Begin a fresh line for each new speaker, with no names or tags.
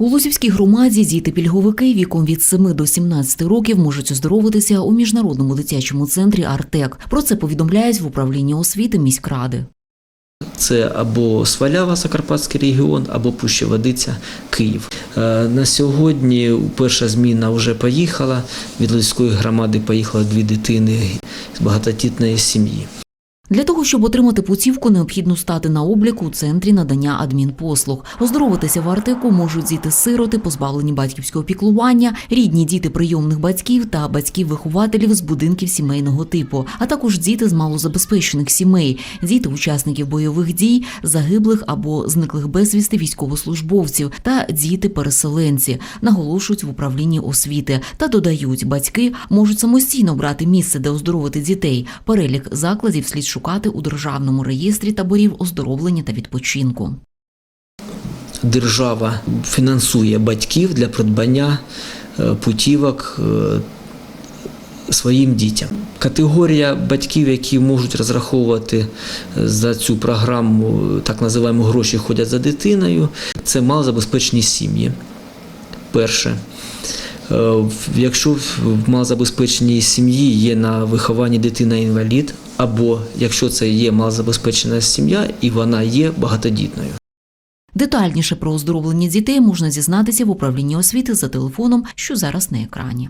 У Лозівській громаді діти-пільговики віком від 7 до 17 років можуть оздоровитися у міжнародному дитячому центрі Артек. Про це повідомляють в управлінні освіти міськради.
Це або Свалява, Закарпатський регіон, або Пуща-Водиця, Київ. Е, На сьогодні перша зміна вже поїхала. Від Луцької громади поїхало дві дитини з багатодітної сім'ї.
Для того, щоб отримати путівку, необхідно стати на облік у центрі надання адмінпослуг. Оздоровитися в Артеку можуть діти-сироти, позбавлені батьківського піклування, рідні діти прийомних батьків та батьків-вихователів з будинків сімейного типу, а також діти з малозабезпечених сімей, діти учасників бойових дій, загиблих або зниклих безвісти військовослужбовців та діти-переселенці, наголошують в управлінні освіти та додають, батьки можуть самостійно брати місце, де оздоровити дітей. Перелік закладів слід шукати у державному реєстрі таборів оздоровлення та відпочинку.
Держава фінансує батьків для придбання е, путівок е, своїм дітям. Категорія батьків, які можуть розраховувати е, за цю програму так називаємо гроші ходять за дитиною, це малозабезпечені сім'ї. Перше. Якщо в малозабезпеченій сім'ї є на вихованні дитина-інвалід, або якщо це є малозабезпечена сім'я і вона є багатодітною.
Детальніше про оздоровлення дітей можна дізнатися в управлінні освіти за телефоном, що зараз на екрані.